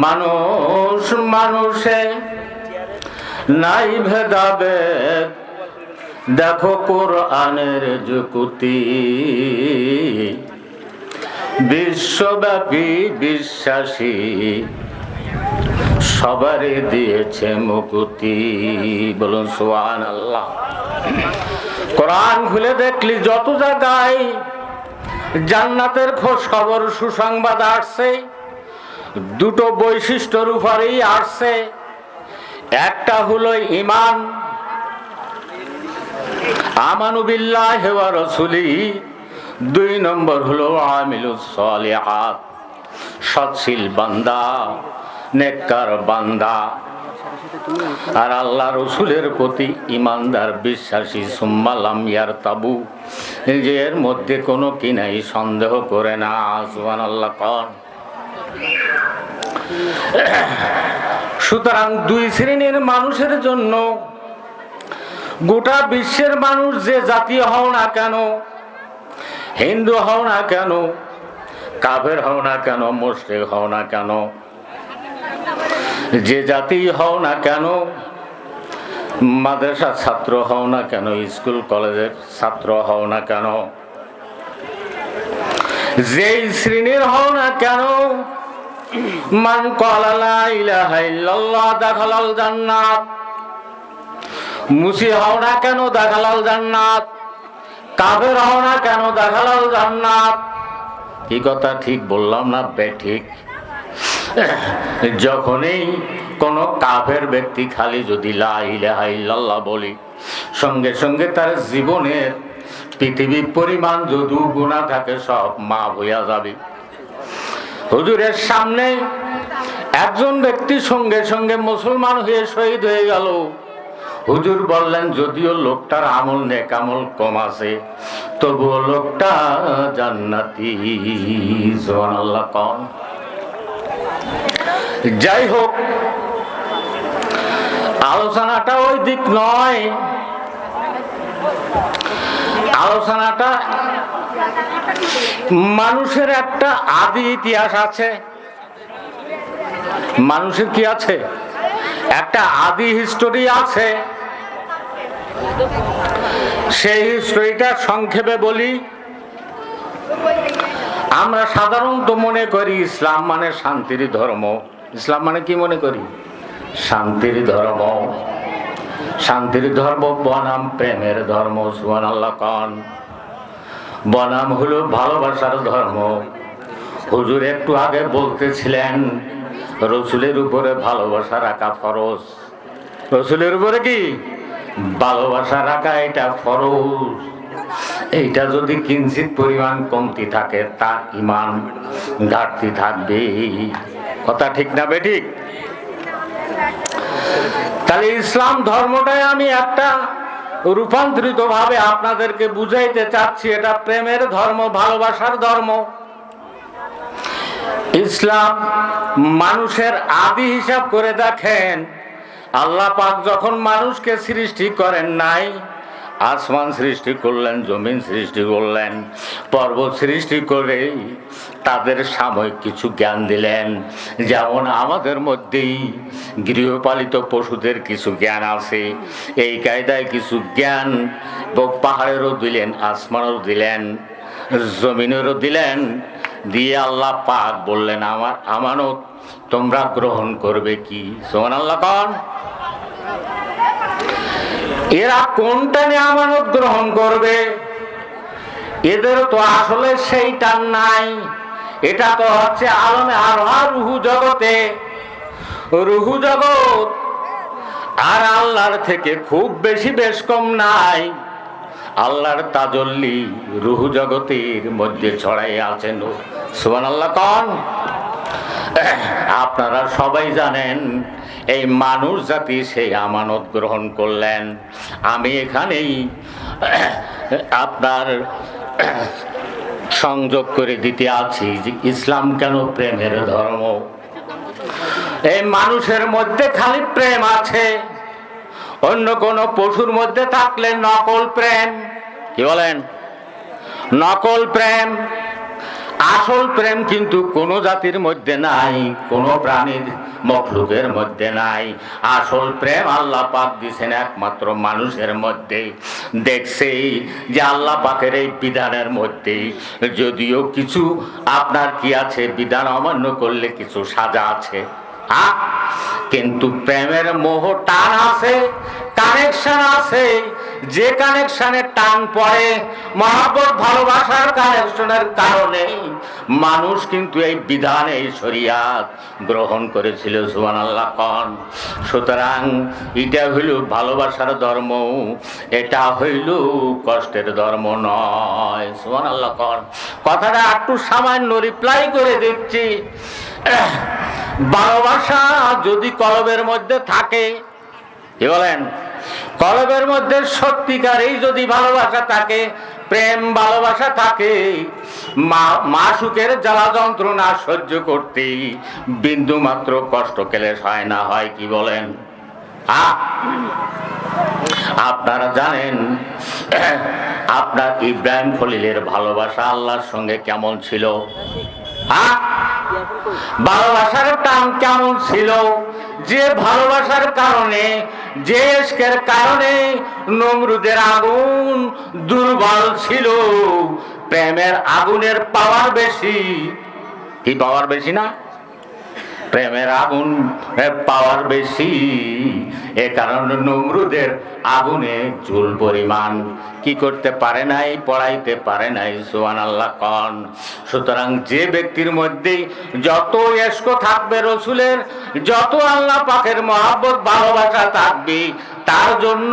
মানুষ মানুষে নাই ভেদাবে দেখো কোরআনের যুকুতি। বিশ্বব্যাপী বিশ্বাসী সবারই দিয়েছে মুকুতি। বলুন সোহান আল্লাহ কোরআন খুলে দেখলি যত জায়গায় জান্নাতের খোঁজ খবর সুসংবাদ আসছে। দুটো বৈশিষ্ট্যর উপরেই আসছে। একটা হলো ইমান আমানুবিল্লাহ রসুলি। দুই নম্বর হলো আমিলুস সালিহাত। সৎশীল বান্দা, নেককার বান্দা। আর আল্লাহ রসুলের প্রতি ইমানদার বিশ্বাসী সুম্মালাম ইয়ার তাবু এর মধ্যে কোনো কি নাই, সন্দেহ করে না সুবান আল্লাহ কন। সুতরাং দুই শ্রেণির মানুষের জন্য গোটা বিশ্বের মানুষ যে জাতি হও না কেন, হিন্দু হও না কেন, কাফের হও না কেন মুসলিম হও না কেন, যে জাতি হও না কেন, মাদ্রাসার ছাত্র হও না কেন, স্কুল, কলেজের ছাত্র হও না কেন, যেই শ্রেণির হও না কেন মান কলালা ইলাহা ইল্লাল্লাহ দাখালাল জান্নাত। মুসি হও না কেন দেখালাল জান্নাত? কাফের হও না কেন দেখালাল জান্নাত? কি কথা ঠিক বললাম না বে ঠিক? যখনই কোন কাফের ব্যক্তি খালি যদি লা ইলাহা ইল্লাল্লাহ বলি, সঙ্গে সঙ্গে তার জীবনের পৃথিবীর পরিমাণ যদি গুণা থাকে সব মা হইয়া যাবে। হুজুরের সামনে একজন ব্যক্তি সঙ্গে সঙ্গে মুসলমান হয়ে শহীদ হয়ে গেল। হুজুর বললেন, যদিও লোকটার আমল নেক আমল কম আছে, তবুও লোকটা জান্নাতি। আল্লাহ কন। যাই হোক, আলোচনাটা ওই দিক নয়। আলোচনাটা মানুষের একটা আদি ইতিহাস আছে। মানুষের কি আছে? একটা আদি হিস্টোরি আছে। সেই হিস্টোরিটা সংক্ষেপে বলি। আমরা সাধারণত মনে করি ইসলাম মানে শান্তির ধর্ম। ইসলাম মানে কি মনে করি? শান্তির ধর্ম। শান্তির ধর্ম বনাম প্রেমের ধর্ম সুহান আল্লাহ বনাম হলো ভালোবাসার ধর্ম। হুজুর একটু আগে বলতেছিলেন, রসুলের উপরে ভালোবাসা রাখা ফরজ। রসুলের উপরে কি? ভালোবাসা রাখা এটা ফরজ। এইটা যদি কিঞ্চিত পরিমাণ কমতি থাকে, তার ইমান ঘাটতি থাকবে। কথা ঠিক না বে ঠিক? তাহলে ইসলাম ধর্মটাই আমি একটা রূপান্তরিত ভাবে আপনাদেরকে বুঝাইতে চাচ্ছি, এটা প্রেমের ধর্ম, ভালোবাসার ধর্ম। ইসলাম মানুষের আদি হিসাব করে দেখেন, আল্লাহ পাক যখন মানুষকে সৃষ্টি করেন নাই আসমান সৃষ্টি করলেন, জমিন সৃষ্টি করলেন, পর্বত সৃষ্টি করে তাদের সাময়িক কিছু জ্ঞান দিলেন। যেমন আমাদের মধ্যেই গৃহপালিত পশুদের কিছু জ্ঞান আছে, এই কায়দায় কিছু জ্ঞান পাহাড়েরও দিলেন, আসমানেরও দিলেন, জমিনেরও দিলেন। দিয়ে আল্লাহ পাক বললেন, আমার আমানত তোমরা গ্রহণ করবে কি? সোমান আল্লাহ কন। এরা কোনটা আমানত গ্রহণ করবে? এদের তো আসলে সেইটা নাই। এটা তো হচ্ছে আলমে আরোহা রুহু জগতে। রুহু জগৎ আর আল্লাহর থেকে খুব বেশি বেশ কম নাই। আল্লাহর তাজল্লি রুহু জগতের মধ্যে ছড়াই আছেন সুবান আল্লাহ কন। আপনারা সবাই জানেন এই মানুষ জাতি সেই আমানত গ্রহণ করলেন। আমি এখানেই আপনার সংযোগ করে দিতে আছি যে ইসলাম কেন প্রেমের ধর্ম? এই মানুষের মধ্যে খালি প্রেম আছে। অন্য কোন পশুর মধ্যে থাকলে নকল প্রেম। কি বলেন? নকল প্রেম। আসল প্রেম কিন্তু কোনো জাতির মধ্যে নাই, কোনো প্রাণীর মখলুকের মধ্যে নাই। আসল প্রেম আল্লাহ পাক দিছেন একমাত্র মানুষের মধ্যে দেখছেই যে আল্লাহ পাকের এই বিধানের মধ্যে যদিও কিছু আপনার কি আছে? বিধান অমান্য করলে কিছু সাজা আছে। হ্যাঁ? কিন্তু প্রেমের মোহ টান আছে কানেকশন আছে। যে কানেকশনে টান পড়ে, মহাব্বত ভালোবাসার কানেকশনের কারণে মানুষ কিন্তু এই বিধান এই শরিয়াত গ্রহণ করেছিল সুবান আল্লাহ কন। সুতরাং এটা হইল ভালোবাসার ধর্ম, এটা হইল কষ্টের ধর্ম নয় সুবান আল্লাহ কন। কথাটা একটু সামান্য রিপ্লাই করে দিচ্ছি। ভালোবাসা যদি কলবের মধ্যে থাকে, কি বলেন? কলবের মধ্যে সত্যিকারেই যদি ভালোবাসা থাকে, প্রেম, ভালোবাসা থাকে, মা সুখের জ্বালা যন্ত্রণা সহ্য করতে বিন্দু মাত্র কষ্ট কেলেস হয় না, হয় কি বলেন? আপনারা জানেন, আপনার ইব্রাহিম খলিলের ভালোবাসা আল্লাহর সঙ্গে কেমন ছিল? ভালোবাসার টান কেমন ছিল? যে ভালোবাসার কারণে যে কারণে নমরুদের আগুন দুর্বল ছিল। প্রেমের আগুনের পাওয়ার বেশি। কি পাওয়ার বেশি না? প্রেমের আগুন পাওয়ার বেশি। এ কারণে নমরুদের আগুনে চুল পরিমাণ। কি করতে পারে নাই, পড়াইতে পারে নাই সোয়ান আল্লাহ কন। সুতরাং যে ব্যক্তির মধ্যে যত এস্ক থাকবে রসুলের, যত আল্লাহ পাখের মহাব্বত, ভালোবাসা থাকবে, তার জন্য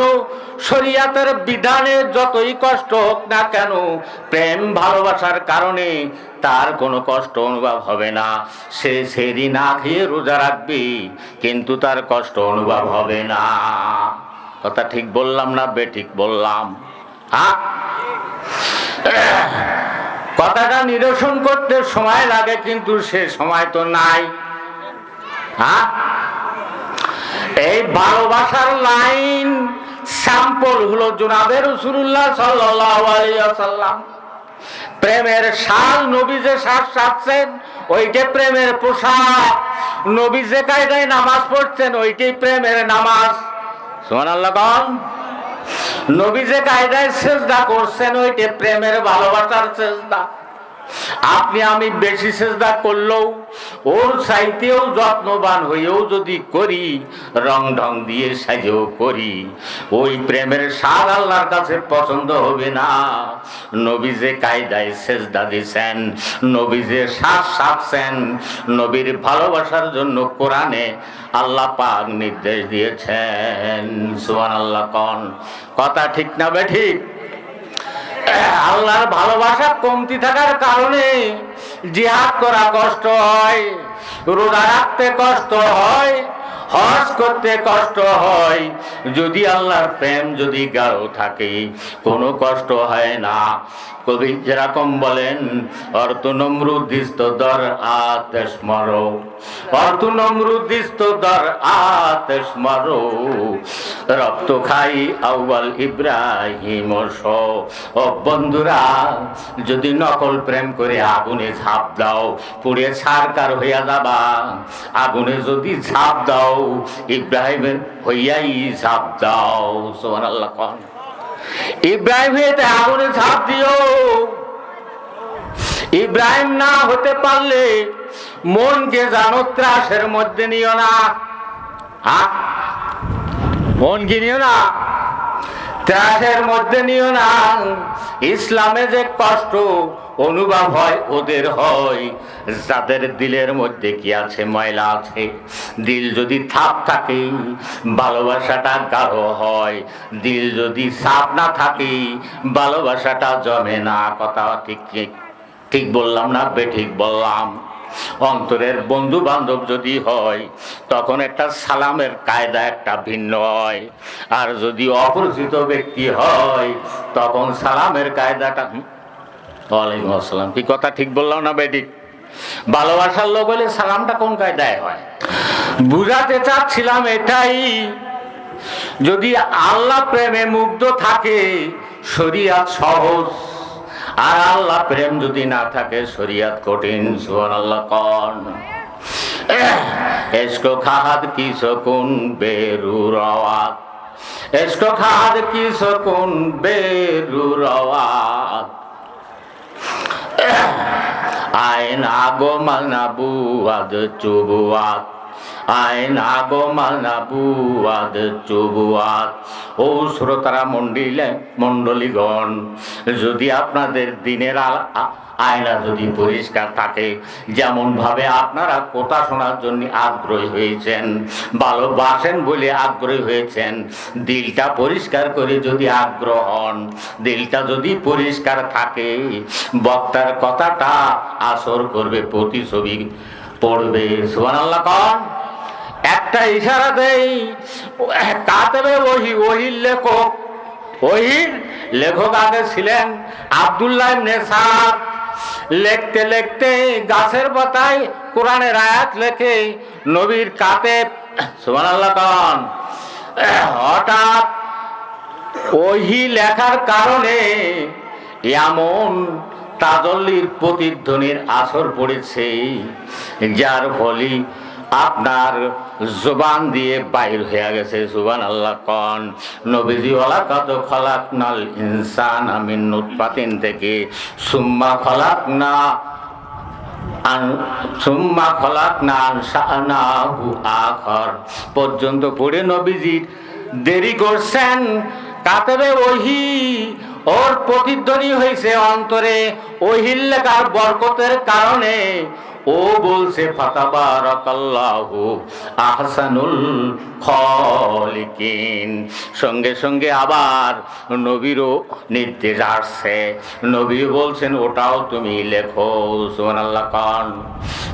শরিয়াতের বিধানে যতই কষ্ট হোক না কেন, প্রেম, ভালোবাসার কারণে তার কোনো কষ্ট অনুভব হবে না। সে সেরি না খেয়ে রোজা রাখবে, কিন্তু তার কষ্ট অনুভব হবে না। কথা ঠিক বললাম না, বে ঠিক বললাম। হ্যাঁ? কথাটা নিরসন করতে সময় লাগে, কিন্তু সে সময় তো নাই। হ্যাঁ? এই ভালোবাসার লাইন স্যাম্পল হলো জোনাবে রসুল্লাহ সাল্লাম প্রেমের শাল নবী যে শ্বাস সাজছেন ওইটে প্রেমের পোশাক। নবী যে কায়দায় নামাজ পড়ছেন ওইটাই প্রেমের নামাজ। নবী যে কায়দায় চেষ্টা করছেন ওইটা প্রেমের ভালোবাসার সেজদা। আপনি আমি বেশি চেষ্টা করলেও ওর চাইতেও যত্নবান হয়েও যদি করি, রং ঢং দিয়ে সাজেও করি, ওই প্রেমের স্বাদ আল্লাহর কাছে পছন্দ হবে না। নবী যে কায়দায় সেজদা দিছেন, নবী যে শ্বাস সাপছেন নবীর ভালোবাসার জন্য কোরআনে আল্লাহ পাক নির্দেশ দিয়েছেন। সুবান আল্লাহ কন। কথা ঠিক না বে ঠিক? আল্লাহর ভালোবাসা কমতি থাকার কারণে জিহাদ করা কষ্ট হয়, রোজা রাখতে কষ্ট হয়, হজ করতে কষ্ট হয়। যদি আল্লাহর প্রেম যদি গাঢ় থাকে, কোনো কষ্ট হয় না। কবি যেরকম বলেন অর্থ নমরুদ্দিষ্ট দর আতেশ মরো অর্থ নমরুদ্দিষ্ট দর আতেশ মরো, রক্ত খাই আউয়াল ইব্রাহিম ও বন্ধুরা, যদি নকল প্রেম করে আগুনে ঝাঁপ দাও, পুড়ে ছাড়কার হইয়া যাবা, আগুনে যদি ঝাঁপ দাও, ইব্রাহিমের হইয়াই ঝাঁপ দাও। সোমান আল্লাহ কন ইব্রাহিম হইতে আগুনে ঝাঁপ দিও। ইব্রাহিম না হতে পারলে মনকে জানো ত্রাসের মধ্যে নিও না। হ্যাঁ মন কি নিও না। ত্রাসের মধ্যে নিও না। ইসলামে যে কষ্ট অনুভব হয়, ওদের হয়। যাদের দিলের মধ্যে কি আছে, ময়লা আছে? দিল যদি থাপ থাকে, ভালোবাসাটা গাঢ় হয়। দিল যদি সাপ না থাকে, ভালোবাসাটা জমে না। কথা ঠিক ঠিক বললাম না, বে ঠিক বললাম। অন্তরের বন্ধু বান্ধব যদি হয়, তখন একটা সালামের কায়দা একটা ভিন্ন হয়। আর যদি অপরিচিত ব্যক্তি হয়, তখন সালামের কায়দাটা ওয়ালাইকুম আসসালাম, কি কথা ঠিক বললাম না বেটি? ভালোবাসার লোক হলে সালামটা কোন কায়দায় হয়? বুঝাতে চাচ্ছিলাম এটাই, যদি আল্লাহ প্রেমে মুগ্ধ থাকে, শরিয়াত সহজ। আর আল্লাহ প্রেম যদি না থাকে, শরিয়াত কঠিন সুবহান আল্লাহ কন এসকো খাহাদ কি সকুন বেরু রওয়াত। এসকো খাহাদ কি সকুন বেরু রওয়াত। আইন আগো মানাবুয়াদ চুবুয়াত। আইন আগো মানাবুয়াদ চুবুয়াত ও শ্রোতারা মন্ডিলে মণ্ডলীগণ যদি আপনাদের দিনের আয়না যদি পরিষ্কার থাকে যেমন ভাবে আপনারা কথা শোনার জন্য আগ্রহী হয়েছেন ভালোবাসেন বলে আগ্রহী হয়েছেন, দিলটা পরিষ্কার করে যদি আগ্রহ হন, দিলটা যদি পরিষ্কার থাকে, বক্তার কথাটা আসর করবে প্রতিছবি পড়বে। সুবান আল্লাহ কন। একটা ইশারা দেই কাতবে ওহি, ওহির লেখক। ওহির লেখক আগে ছিলেন আবদুল্লাহ নেসার লিখতে লিখতে গাছের পাতায় কোরআনের আয়াত লেখে, নবীর কাতে কন। হঠাৎ ওহি লেখার কারণে এমন তাজল্লির প্রতিধ্বনির আসর পড়েছে, যার ফলে আপনার জবান দিয়ে বাইর হয়ে গেছে। জুবান আল্লাহ কন, নবীজি ওলা কত খলাক নাল ইনসান আমিন নুৎপাতিন থেকে, সুম্মা খলাক না সুম্মা খলাক না আখর পর্যন্ত পড়ে নবীজির দেরি করছেন কাতবে ওহি, ওর প্রতিধ্বনি হয়েছে অন্তরে ওহিল লেখার বরকতের কারণে ও বলছে আহসানুল সঙ্গে সঙ্গে আবার নবীরও নির্দেশ আসছে। নবী বলছেন, ওটাও তুমি লেখো। সুবহানাল্লাহ, কান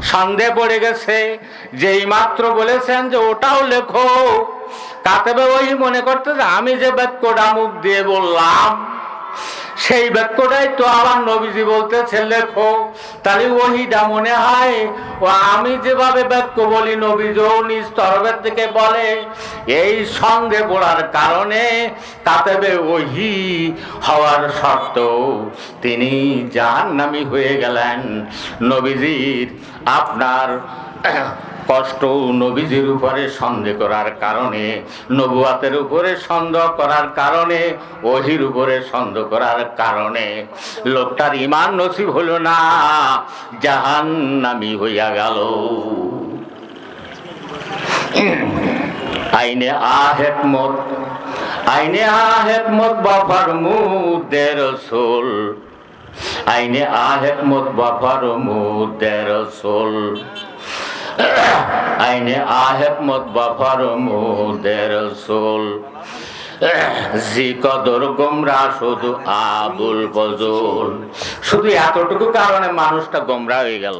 সন্দেহ পড়ে গেছে। যেই মাত্র বলেছেন যে, ওটাও লেখো। কাতেবে ওই মনে করতে যে আমি যে বাক্যটা মুখ দিয়ে বললাম সেই বাক্যটাই তো আমার নবীজি বলতেছে লেখো তাহলে ওহিটা মনে হয়? ও আমি যেভাবে বাক্য বলি, নবীজও নিজ থেকে বলে, এই সঙ্গে পড়ার কারণে কাতেবে ওহি হওয়ার সত্ত্বেও তিনি জাহান্নামী হয়ে গেলেন। নবীজির আপনার কষ্ট নবীজির উপরে সন্দেহ করার কারণে, নবুয়াতের উপরে সন্দেহ করার কারণে, ওহির উপরে সন্দেহ করার কারণে লোকটার ইমান নসিব হলো না জাহান নামি হইয়া গেল। আইনে আহেকমত আইনে আহেকমত বাবার মুদের সোল আইনে আহেকমত বাবার মুদের সোল আইনে আহেকমত বাফার মুদের সোল জি কদর গোমরা শুধু আবুল ফজল। শুধু এতটুকু কারণে মানুষটা গোমরা হয়ে গেল।